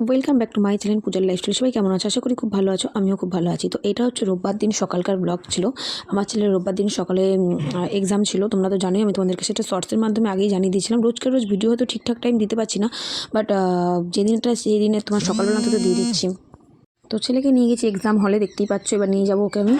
Welcome back to my channel পূজার lifestyle সবাই কেমন আছো? আশা করি খুব ভালো আছো, আমিও খুব ভালো আছি। তো এটা হচ্ছে রোববার দিন সকালকার ব্লগ ছিল। আমার ছেলের রোববার দিন সকালে এক্সাম ছিল, তোমরা তো জানোই, আমি তোমাদেরকে সেটা শর্টসের মাধ্যমে আগেই জানিয়ে দিয়েছিলাম। রোজকার রোজ ভিডিও হয়তো ঠিকঠাক টাইম দিতে পারছি না বাট যেদিনটা সেই দিনে তোমার সকালবেলা তো দিয়ে দিচ্ছি। তো ছেলেকে নিয়ে গেছি এক্সাম হলে দেখতেই পাচ্ছ, এবার নিয়ে যাব ওকে আমি।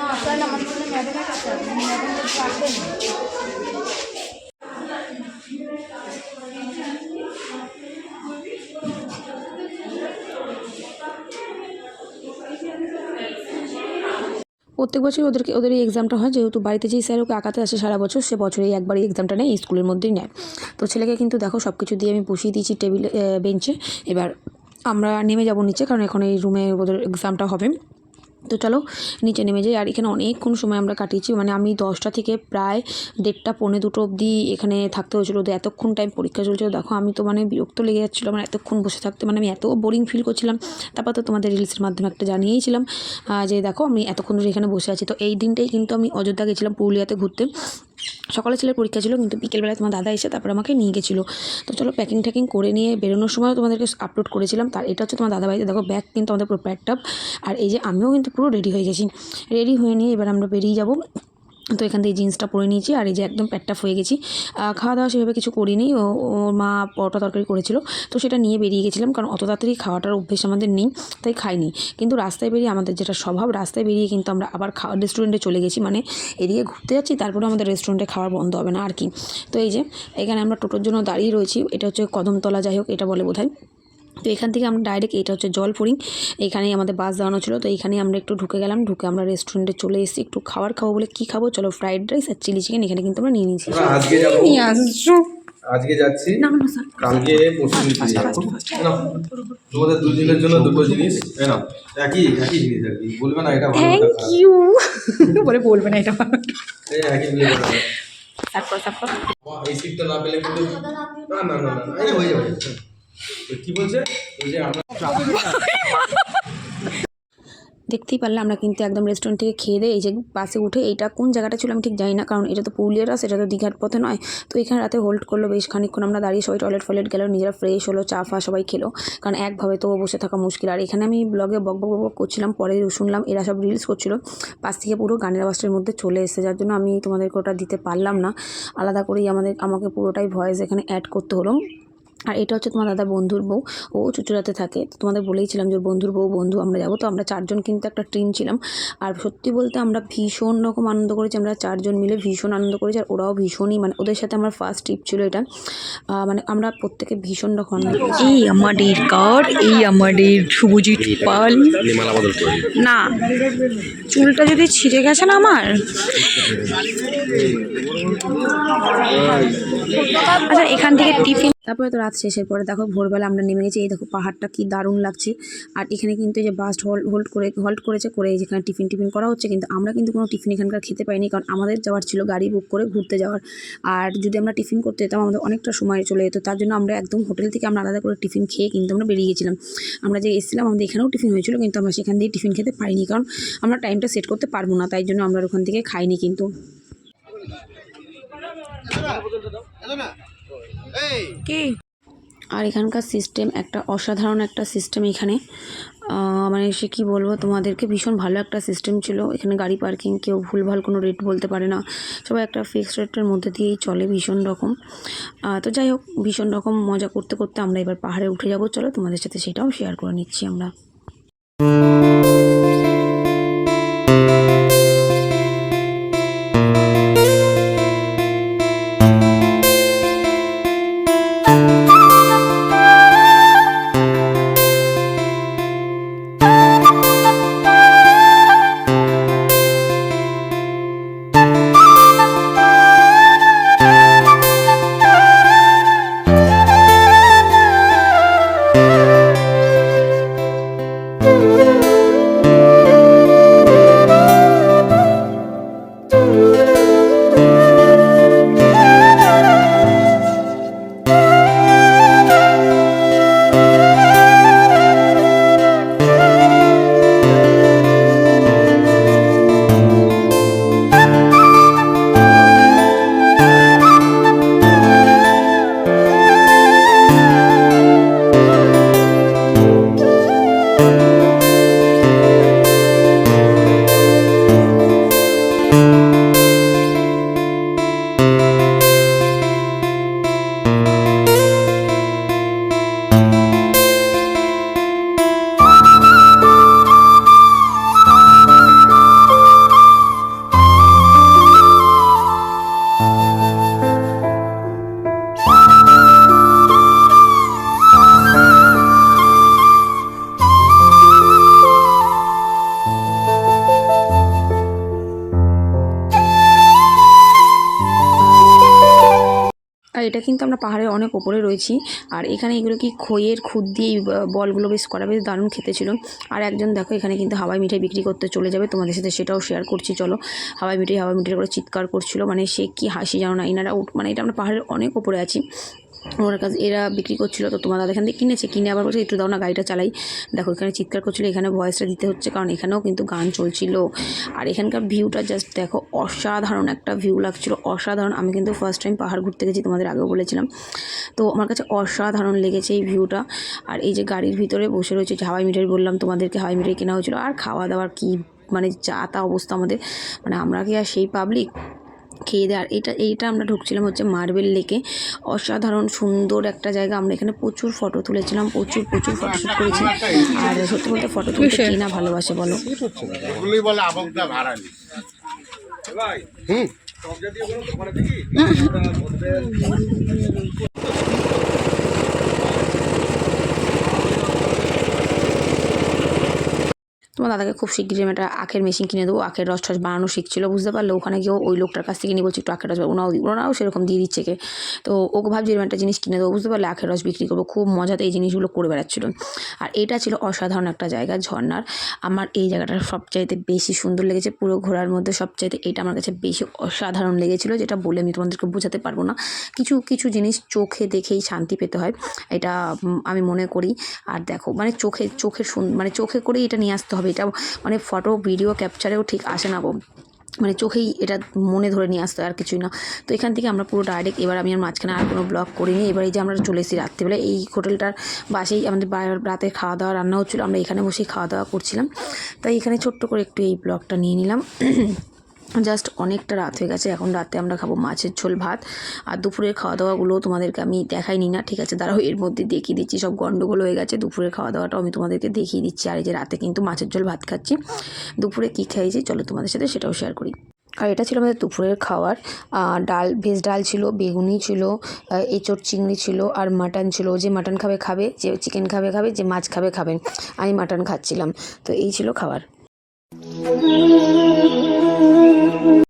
প্রত্যেক বছরই ওদেরকে, ওদের এই এক্সামটা হয়, যেহেতু বাড়িতে যেই স্যার ওকে আঁকাতে আসে সারা বছর, সে বছরেই একবার এই এক্সামটা নেয় স্কুলের মধ্যেই নেয়। তো ছেলেকে কিন্তু দেখো সব কিছু দিয়ে আমি বসিয়ে দিয়েছি টেবিল বেঞ্চে এবার আমরা নেমে যাব নিচে, কারণ এখন এই রুমে ওদের এক্সামটা হবে। তো চলো নিচে নেমে যাই। আর এখানে অনেকক্ষণ সময় আমরা কাটিয়েছি। মানে আমি দশটা থেকে প্রায় দেড়টা, পৌনে দুটো অবধি এখানে থাকতে হয়েছিলো। তো এতক্ষণ টাইম পরীক্ষা চলছিল। দেখো, আমি তো মানে বিরক্ত লেগে যাচ্ছিল মানে এতক্ষণ বসে থাকতে মানে আমি এত বোরিং ফিল করছিলাম। তারপর তো তোমাদের রিলসের মাধ্যমে একটা জানিয়েইছিলাম যে দেখো, আমি এতক্ষণ ধরে এখানে বসে আছি। তো এই দিনটাই কিন্তু আমি অযোধ্যা গেছিলাম পুরুলিয়াতে ঘুরতে। সকালে ছেলের পরীক্ষা ছিল, কিন্তু বিকেলবেলায় তোমার দাদা এসে তারপর আমাকে নিয়ে গেছিল। তো চলো প্যাকিং ট্যাকিং করে নিয়ে বেরোনোর সময় তোমাদেরকে আপলোড করেছিলাম। তার এটা হচ্ছে তোমার দাদা বাড়িতে, দেখো ব্যাগ কিন্তু আমাদের পুরো প্যাকড আপ আর এই যে আমিও কিন্তু পুরো রেডি হয়ে গেছি। রেডি হয়ে নিয়ে এবার আমরা বেরিয়ে যাব। তো এখান থেকে জিন্সটা পরে নিয়েছি আর এই যে একদম প্যাকটাপ হয়ে গেছি। খাওয়া দাওয়া সেভাবে কিছু করিনি। ও, ওর মা পরোটা তরকারি করেছিল। তো সেটা নিয়ে বেরিয়ে গেছিলাম কারণ অত তাড়াতাড়ি খাওয়াটার অভ্যেস আমাদের নেই, তাই খাইনি। কিন্তু রাস্তায় বেরিয়ে আমাদের যেটা স্বভাব, রাস্তায় বেরিয়ে কিন্তু আমরা আবার খাওয়া রেস্টুরেন্টে চলে গেছি। মানে এদিকে ঘুরতে যাচ্ছি, তারপরে আমাদের রেস্টুরেন্টে খাওয়ার বন্ধ হবে না, আর কি। তো এই যে, এখানে আমরা টোটোর জন্য দাঁড়িয়ে রয়েছি। এটা হচ্ছে কদমতলা, যাই হোক, এটা বলে বোধহয়। তো এখান থেকে আমরা ডাইরেক্ট এটা হচ্ছে জলপুরি এখানেই আমাদের বাস দাঁড়ানো ছিল। তো এখানেই আমরা একটু ঢুকে গেলাম ঢুকে আমরা রেস্টুরেন্টে চলে এসেছি। একটু খাবার খাব বলে কী খাব? চলো ফ্রাইড রাইস আর চিলি চিকেন এখানে কিন্তু আমরা নিয়ে নিয়েছি। নিয়ে আসছো? আজকে যাচ্ছি। না না কালকে পরশু দিন ফিরে যাব নাও, তোমাদের দুজনের জন্য দুটো জিনিস। একই একই জিনিস আর কি। বলবে না এটা থ্যাংক ইউ বলে বলবে না এটা একই মিলে বলবে তারপর তারপর এই সিটটা না পেলে কিন্তু না না না না না, হয়ে যাবে। দেখতেই পারলে আমরা কিন্তু একদম রেস্টুরেন্ট থেকে খেয়ে দিয়ে এই যে বাসে উঠে এইটা কোন জায়গাটা ছিল আমি ঠিক জানি না, কারণ এটা তো পুরুলিয়ার রাস এটা তো দীঘার পথে নয়। তো এখানে রাতে হোল্ড করল বেশ খানিকক্ষণ, আমরা দাঁড়িয়ে সবাই টয়লেট ফয়লেট গেলো, নিজেরা ফ্রেশ হলো, চা ফা সবাই খেলো, কারণ একভাবে তো বসে থাকা মুশকিল। আর এখানে আমি ব্লগে বক বক বক বক করছিলাম, পরে শুনলাম এরা সব রিলস করছিল, পাশ থেকে পুরো গানের আওয়াজটার মধ্যে চলে এসেছে, যার জন্য আমি তোমাদেরকে ওটা দিতে পারলাম না। আলাদা করেই আমাদের, আমাকে পুরোটাই ভয়েস এখানে অ্যাড করতে হলো। আর এটা হচ্ছে তোমার দাদা বন্ধুর বউ। ও চুচুড়াতে থাকে। তো তোমাদের বলেইছিলাম যে বন্ধুর বউ, বন্ধু আমরা যাব। তো আমরা চারজন কিন্তু একটা ট্রিম ছিলাম। আর সত্যি বলতে আমরা ভীষণ রকম আনন্দ করেছি। আমরা চারজন মিলে ভীষণ আনন্দ করেছি। আর ওরাও ভীষণই মানে ওদের সাথে আমার ফার্স্ট ট্রিপ ছিল এটা। মানে আমরা প্রত্যেকে ভীষণ রকম আনন্দ এই আমাদের কার্ড এই আমাদের শুভজিৎ পাল। না, চুলটা যদি ছিঁড়ে গেছে না আমার? আচ্ছা এখান থেকে টিফিন তারপরে তো রাত শেষের পরে দেখো ভোরবেলা আমরা নেমে গেছি, এই দেখো পাহাড়টা কি দারুণ লাগছে। আর এখানে কিন্তু যে বাস হোল্ড করে হল্ট করেছে, করে যেখানে টিফিন টিফিন করা হচ্ছে, কিন্তু আমরা কিন্তু কোনো টিফিন এখানকার খেতে পাইনি, কারণ আমাদের যাওয়ার ছিল গাড়ি বুক করে ঘুরতে যাওয়ার। আর যদি আমরা টিফিন করতে যেতাম, আমাদের অনেকটা সময় চলে যেত, তার জন্য আমরা একদম হোটেল থেকে আমরা আলাদা করে টিফিন খেয়ে কিন্তু আমরা বেরিয়ে গেছিলাম। আমরা যে এসেছিলাম, আমাদের এখানেও টিফিন হয়েছিল, কিন্তু আমরা সেখান দিয়ে টিফিন খেতে পারিনি কারণ আমরা টাইমটা সেট করতে পারব না, তাই জন্য আমরা ওখান থেকে খাইনি কিন্তু। কি? আর এখানকার সিস্টেম একটা অসাধারণ একটা সিস্টেম এখানে। মানে সে কী বলব, তোমাদেরকে ভীষণ ভালো একটা সিস্টেম ছিল। এখানে গাড়ি পার্কিং কেউ ভুলভাল কোনো রেট বলতে পারে না। সবাই একটা ফিক্সড রেটের মধ্যে দিয়েই চলে ভীষণ রকম। তো যাই হোক, ভীষণ রকম মজা করতে করতে আমরা এবার পাহাড়ে উঠে যাব। চলো তোমাদের সাথে সেটাও শেয়ার করে নিচ্ছি আমরা। এটা কিন্তু আমরা পাহাড়ের অনেক ওপরে রয়েছি। আর এখানে এগুলো কি খইয়ের খুদ দিয়ে বলগুলো বেশ করা বেশ দারুণ খেতে ছিল আর একজন দেখো, এখানে কিন্তু হাওয়াই মিঠাই বিক্রি করতে চলে যাবে। তোমাদের সাথে সেটাও শেয়ার করছি, চলো। হাওয়াই মিঠাই হাওয়াই মিঠাই করে চিৎকার করছিল। মানে সে কি হাসি জানো না, এনারা মানে এটা আমরা পাহাড়ের অনেক ওপরে আছি। ওর কাছে এরা বিক্রি করছিল, তো তোমার এখান থেকে কিনেছে। কিনে আবার বলছে, একটু দাও না, গাড়িটা চালাই। দেখো, এখানে চিৎকার করছিল, এখানে ভয়েসটা দিতে হচ্ছে, কারণ এখানেও কিন্তু গান চলছিল। আর এখানকার ভিউটা জাস্ট দেখো, অসাধারণ একটা ভিউ লাগছিল, অসাধারণ। আমি কিন্তু ফার্স্ট টাইম পাহাড় ঘুরতে গেছি, তোমাদের আগেও বলেছিলাম। তো আমার কাছে অসাধারণ লেগেছে এই ভিউটা আর এই যে গাড়ির ভিতরে বসে রয়েছে হাওয়াই মিঠাই বললাম, তোমাদেরকে হাওয়াই মিঠাই কেনা হয়েছিল। আর খাওয়া দাওয়ার কি মানে যা তা অবস্থা আমাদের। মানে আমরা কি আর সেই পাবলিক খেয়ে দেয়। আর এটা এইটা আমরা ঢুকছিলাম হচ্ছে মার্বেল লেকে। অসাধারণ সুন্দর একটা জায়গা। আমরা এখানে প্রচুর ফটো তুলেছিলাম প্রচুর প্রচুর ফটোশ্যুট করেছি। আর সত্যি বলতে ফটো তুলতে কি না ভালোবাসে বলো? এগুলোই বলে আবকদা ভাড়া নি তোমার দাদাকে খুব শিগগিরই আমি একটা আখের মেশিন কিনে দেবো, আখের রস টস বানানো শিখছিল, বুঝতে পারল ওখানে গিয়েও ওই লোকটার কাছ থেকে নিয়ে বলছি, একটু আখের রস। ওনাও ওনারাও সেরকম দিয়ে দিচ্ছে কে তো ওকে ভাবছি এরকম একটা জিনিস কিনে দেবো, বুঝতে পারলে আখের রস বিক্রি করব। খুব মজাতে এই জিনিসগুলো করে বেড়াচ্ছিল। আর এটা ছিল অসাধারণ একটা জায়গা ঝর্নার আমার এই জায়গাটা সবচাইতে বেশি সুন্দর লেগেছে, পুরো ঘোরার মধ্যে সবচাইতে এটা আমার কাছে বেশি অসাধারণ লেগেছিলো, যেটা বলে আমি তোমাদেরকে বোঝাতে পারব না। কিছু কিছু জিনিস চোখে দেখেই শান্তি পেতে হয়, এটা আমি মনে করি। আর দেখো মানে চোখে চোখের মানে চোখে করেই এটা নিয়ে আসতে হবে এটা মানে ফটো ভিডিও ক্যাপচারেও ঠিক আসে না গো। মানে চোখেই এটা মনে ধরে নিয়ে আসতে আর কিছুই না। তো এখান থেকে আমরা পুরো ডাইরেক্ট এবার আমি আর মাঝখানে আর কোনো ব্লগ করিনি। এবার এই যে আমরা চলে এসেছি রাত্রিবেলা এই হোটেলটার বাসেই আমাদের রাতে খাওয়া দাওয়া রান্না হচ্ছিল আমরা এখানে বসেই খাওয়া দাওয়া করছিলাম। তাই এখানে ছোট্ট করে একটু এই ব্লগটা নিয়ে নিলাম। জাস্ট অনেকটা রাত হয়ে গেছে, এখন রাতে আমরা খাব মাছের ঝোল ভাত। আর দুপুরের খাওয়া দাওয়াগুলো তোমাদেরকে আমি দেখাই দেখাইনি না, ঠিক আছে? দাঁড়াও, এর মধ্যে দেখিয়ে দিচ্ছি, সব গন্ডগোল হয়ে গেছে। দুপুরের খাওয়া দাওয়াটাও আমি তোমাদেরকে দেখিয়ে দিচ্ছি, আর এই যে রাতে কিন্তু মাছের ঝোল ভাত খাচ্ছি। দুপুরে কী খাইছি চলো তোমাদের সাথে সেটাও শেয়ার করি। আর এটা ছিল আমাদের দুপুরের খাওয়ার। ডাল, ভেজ ডাল ছিল, বেগুনি ছিল এঁচোড় চিংড়ি ছিল, আর মাটন ছিল। যে মাটন খাবে খাবে, যে চিকেন খাবে খাবে, যে মাছ খাবে খাবেন আমি মাটন খাচ্ছিলাম। তো এই ছিল খাবার